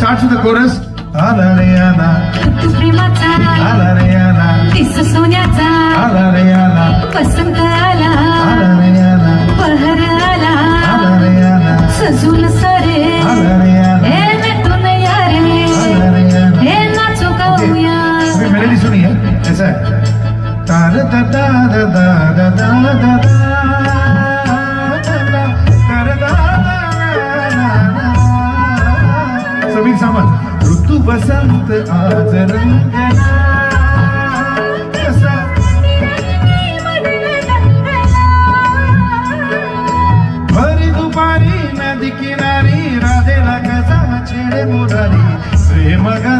starts with the chorus. Alariana. प्रेमाचा Alariana. दिसू ala. Alariana. वसंत आला Alariana. बहर आला Alariana. सजून सरे Alariana. हे नटून यारे हे नाचू गाऊया अभी melody सुनिए ऐसा है तार ता तार ता दा. समीर सामंत ऋतू बसंत आज रंगना कसा भरी दुपारी नदी किनारी राधेला कसा छेडे मुरारी प्रेम गा